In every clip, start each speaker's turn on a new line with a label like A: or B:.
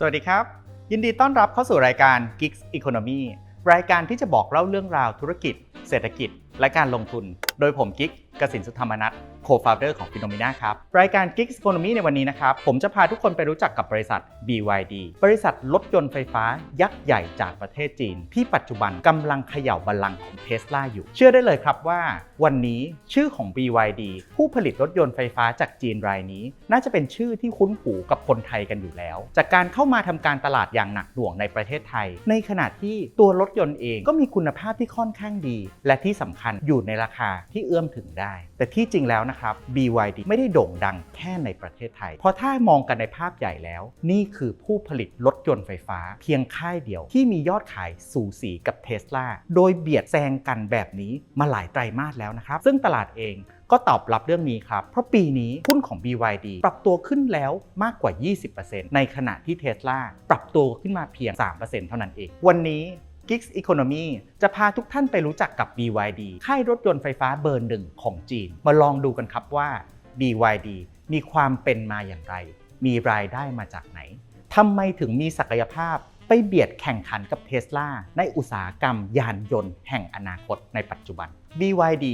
A: สวัสดีครับ ยินดีต้อนรับเข้าสู่รายการ Geeks Economy รายการที่จะบอกเล่าเรื่องราวธุรกิจ เศรษฐกิจ และการลงทุน โดยผมกิ๊ก กสินสุธรรมนัท co-founder ของ Phenomena ครับ รายการ Geeks Economy ในวันนี้นะครับ ผมจะพาทุกคนไปรู้จักกับบริษัท BYD บริษัทรถยนต์ไฟฟ้ายักษ์ใหญ่จากประเทศจีน ที่ปัจจุบันกำลังเขย่าบัลลังก์ของ Tesla อยู่ เชื่อได้เลยครับว่า วันนี้ชื่อของ BYD ผู้ผลิตรถยนต์ไฟฟ้าจากจีนรายนี้ น่าจะเป็นชื่อที่คุ้นหูกับคนไทยกันอยู่แล้ว จากการเข้ามาทำการตลาดอย่างหนักหน่วงในประเทศไทย ในขณะที่ตัวรถยนต์เองก็มีคุณภาพที่ค่อนข้างดี และที่สำคัญอยู่ในราคาที่เอื้อมถึงได้แต่ที่จริงแล้วนะครับ BYD ไม่ได้โด่งดังแค่ในประเทศไทย เพราะถ้ามองกันในภาพใหญ่แล้ว นี่คือผู้ผลิตรถยนต์ไฟฟ้า เพียงค่ายเดียวที่มียอดขายสูสีกับ Tesla โดยเบียดแซงกันแบบนี้มาหลายไตรมาสแล้วนะครับ ซึ่งตลาดเองก็ตอบรับเรื่องนี้ครับ เพราะปีนี้หุ้นของ BYD ปรับตัวขึ้นแล้วมากกว่า 20%ในขณะที่ Tesla ปรับตัวขึ้นมาเพียง 3%เท่านั้นเอง วันนี้ Geeks Economy จะพาทุกท่านไปรู้จักกับ BYD ค่ายรถยนต์ไฟฟ้าเบอร์หนึ่งของจีน มาลองดูกันครับว่า BYD มีความเป็นมาอย่างไร มีรายได้มาจากไหนทำไมถึงมีศักยภาพไปเบียดแข่งขันกับเท sla ในอุตสาหกรรมยานยนต์แห่งอนาคตในปัจจุบัน BYD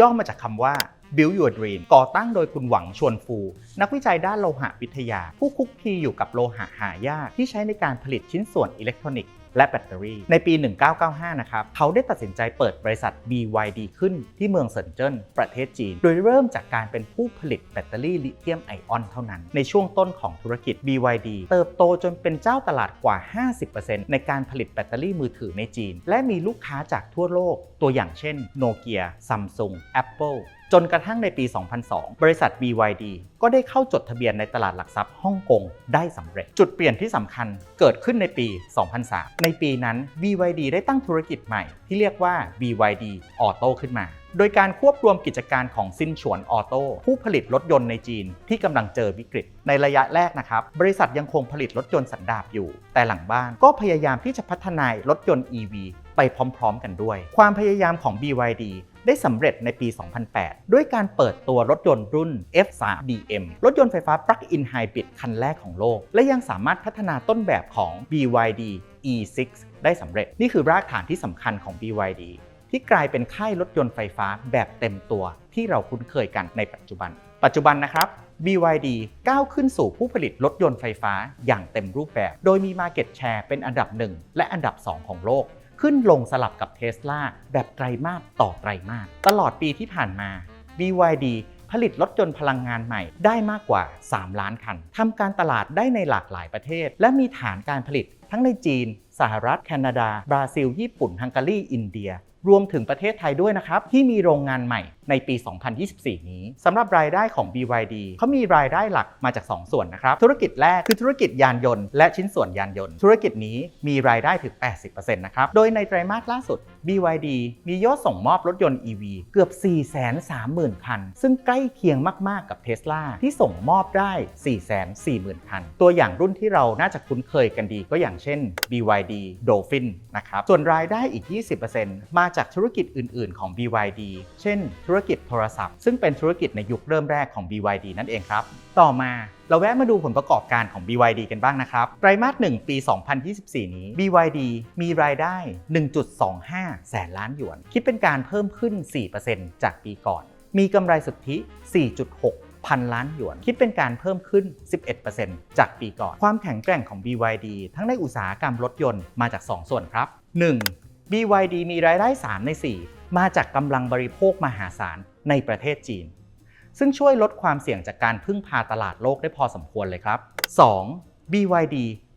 A: ย่อมาจากคำว่า Build Your Dream ก่อตั้งโดยคุณหวังชวนฟู นักวิจัยด้านโลหะวิทยา ผู้คุกคีอยู่กับโลหะหายากที่ใช้ในการผลิตชิ้นส่วนอิเล็กทรอนิกส์ และแบตเตอรี่ ในปี 1995 นะครับ เขาได้ตัดสินใจเปิดบริษัท BYD ขึ้นที่เมืองเซินเจิ้นประเทศจีน โดยเริ่มจากการเป็นผู้ผลิตแบตเตอรี่ลิเธียมไอออนเท่านั้น ในช่วงต้นของธุรกิจ BYD เติบโตจนเป็นเจ้าตลาดกว่า 50%ในการผลิตแบตเตอรี่มือถือในจีน และมีลูกค้าจากทั่วโลกตัวอย่างเช่นโนเกียซัมซุงแอปเปิล จนกระทั่งในปี 2002 บริษัท BYD ก็ได้เข้าจดทะเบียนในตลาดหลักทรัพย์ฮ่องกงได้สำเร็จ จุดเปลี่ยนที่สำคัญเกิดขึ้นในปี 2003 ในปีนั้น BYD ได้ตั้งธุรกิจใหม่ ที่เรียกว่า BYD Auto ขึ้นมา โดยการควบรวมกิจการของซินฉวนออโต้ผู้ผลิตรถยนต์ในจีนที่กำลังเจอวิกฤต ในระยะแรกนะครับ บริษัทยังคงผลิตรถยนต์สันดาปอยู่ แต่หลังบ้านก็พยายามที่จะพัฒนารถยนต์ EV ไปพร้อมๆ กันด้วย ความพยายามของ BYD ได้สำเร็จในปี 2008 ด้วยการเปิดตัวรถยนต์รุ่น F3DM รถยนต์ไฟฟ้า Plug-in Hybrid คันแรกของโลก และยังสามารถพัฒนาต้นแบบของ BYD E6 ได้สำเร็จ นี่คือรากฐานที่สำคัญของ BYD ที่กลายเป็นค่ายรถยนต์ไฟฟ้าแบบเต็มตัวที่เราคุ้นเคยกันในปัจจุบัน ปัจจุบันนะครับ BYD ก้าวขึ้นสู่ผู้ผลิตรถยนต์ไฟฟ้าอย่างเต็มรูปแบบ โดยมี Market Share เป็นอันดับ 1 และอันดับ 2 ของโลก ขึ้นลงสลับกับเทส l a แบบไตรมาสต่อไตรมาสตลอดปีที่ผ่านมา BYD ผลิตรถยนต์พลังงานใหม่ได้มากกว่า 3 ล้านคันทำการตลาดได้ในหลากหลายประเทศ และมีฐานการผลิต ทั้งในจีน สหรัฐ แคนาดา บราซิล ญี่ปุ่น ฮังการี อินเดีย รวมถึงประเทศไทยด้วยนะครับ ที่มีโรงงานใหม่ในปี 2024 นี้สำหรับรายได้ของ BYD เขามีรายได้หลักมาจาก 2 ส่วนนะครับ ธุรกิจแรกคือธุรกิจยานยนต์และชิ้นส่วนยานยนต์ ธุรกิจนี้มีรายได้ถึง 80%นะครับ โดยในไตรมาสล่าสุด BYD มียอดส่งมอบรถยนต์ EV เกือบ 430,000 คัน ซึ่งใกล้เคียงมาก ๆ กับ Tesla ที่ส่งมอบได้ 440,000 คัน ตัวอย่างรุ่นที่เราน่าจะคุ้นเคยกันดีก็อย่างเช่น BYD Dolphin นะครับ ส่วนรายได้อีก 20%มาจากธุรกิจอื่น ๆ ของ BYD เช่น ธุรกิจโทรศัพท์ ซึ่งเป็นธุรกิจในยุคเริ่มแรกของ BYD นั่นเองครับ ต่อมาเราแวะมาดูผลประกอบการของ BYD กันบ้างนะครับ ไตรมาส 1 ปี 2024 นี้ BYD มีรายได้ 1.25 แสนล้านหยวน คิดเป็นการเพิ่มขึ้น 4%จากปีก่อน มีกำไรสุทธิ 4.6 พันล้านหยวน คิดเป็นการเพิ่มขึ้น 11%จากปีก่อน ความแข็งแกร่งของ BYD ทั้งในอุตสาหกรรมรถยนต์มาจาก 2 ส่วนครับ 1. BYD มีรายได้ 3 ใน 4 มาจากกำลังบริโภคมหาศาลในประเทศจีน ซึ่งช่วยลดความเสี่ยงจากการพึ่งพาตลาดโลกได้พอสมควรเลยครับ 2. BYD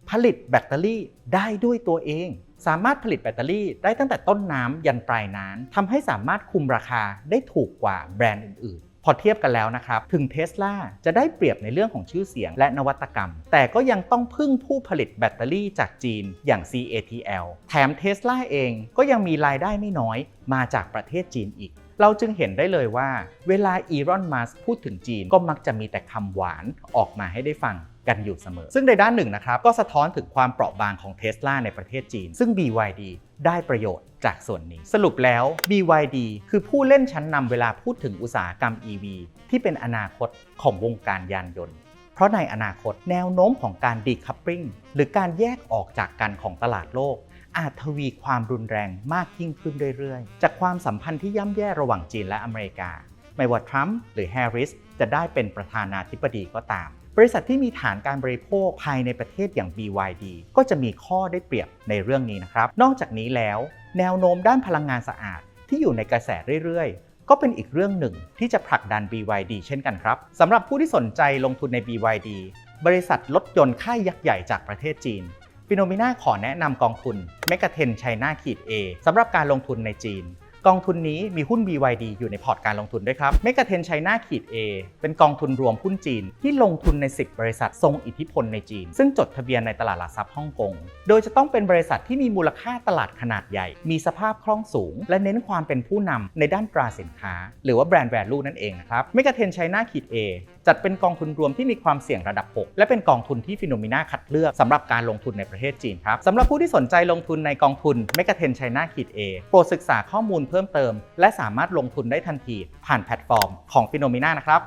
A: ผลิตแบตเตอรี่ได้ด้วยตัวเอง สามารถผลิตแบตเตอรี่ได้ตั้งแต่ต้นน้ำยันปลายน้ำทำให้สามารถคุมราคาได้ถูกกว่าแบรนด์อื่น พอเทียบกันแล้วนะครับ ถึงเท sla จะได้เปรียบในเรื่องของชื่อเสียงและนวัตกรรม แต่ก็ยังต้องพึ่งผู้ผลิตแบตเตอรี่จากจีนอย่าง CATL แถมเท sla เองก็ยังมีรายได้ไม่น้อยมาจากประเทศจีนอีก เราจึงเห็นได้เลยว่า เวลาอีรอนมัสพูดถึงจีนก็มักจะมีแต่คำหวานออกมาให้ได้ฟังกันอยู่เสมอ ซึ่งในด้านหนึ่งนะครับ ก็สะท้อนถึงความเปราะบางของเท sla ในประเทศจีน ซึ่ง BYD ได้ประโยชน์จากส่วนนี้ สรุปแล้ว BYD คือผู้เล่นชั้นนำเวลาพูดถึงอุตสาหกรรม EV ที่เป็นอนาคตของวงการยานยนต์ เพราะในอนาคตแนวโน้มของการดีคัพปริงหรือการแยกออกจากกันของตลาดโลก อาจทวีความรุนแรงมากยิ่งขึ้นเรื่อยๆ จากความสัมพันธ์ที่ย่ำแย่ระหว่างจีนและอเมริกา ไม่ว่าทรัมป์หรือแฮร์ริสจะได้เป็นประธานาธิบดีก็ตาม บริษัทที่มีฐานการบริโภคภายในประเทศอย่าง BYD ก็จะมีข้อได้เปรียบในเรื่องนี้นะครับ นอกจากนี้แล้ว แนวโน้มด้านพลังงานสะอาดที่อยู่ในกระแสเรื่อยๆ ก็เป็นอีกเรื่องหนึ่งที่จะผลักดัน BYD เช่นกันครับสำหรับผู้ที่สนใจลงทุนใน BYD บริษัทรถยนต์ค่ายยักษ์ใหญ่จากประเทศจีน ฟิโนมิน่าขอแนะนำกองทุน m e g a t e n China ขีด A สำหรับการลงทุนในจีน กองทุนนี้มีหุ้น BYD อยู่ในพอร์ตการลงทุนด้วยครับ m e g a t e n China ขีด A เป็นกองทุนรวมหุ้นจีน ที่ลงทุนใน 10 บริษัททรงอิทธิพลในจีน ซึ่งจดทะเบียนในตลาดหลักทรัพย์ฮ่องกง โดยจะต้องเป็นบริษัทที่มีมูลค่าตลาดขนาดใหญ่ มีสภาพคล่องสูง และเน้นความเป็นผู้นำในด้านตราสินค้า หรือว่าแบรนด์ value นั่นเองนะครับ m e g a t e n China ขีด A จัดเป็นกองทุนรวมที่มีความเสี่ยงระดับ 6 และเป็นกองทุนที่ฟิโนมิน่าคัดเลือกสำหรับการลงทุนในประเทศจีนครับสำหรับผู้ที่สนใจลงทุนในกองทุน m e g a t e n China ขีด A โปรดศึกษาข้อมูลเพิ่มเติม และสามารถลงทุนได้ทันทีผ่านแพลตฟอร์มของฟิโนมิน่านะครับ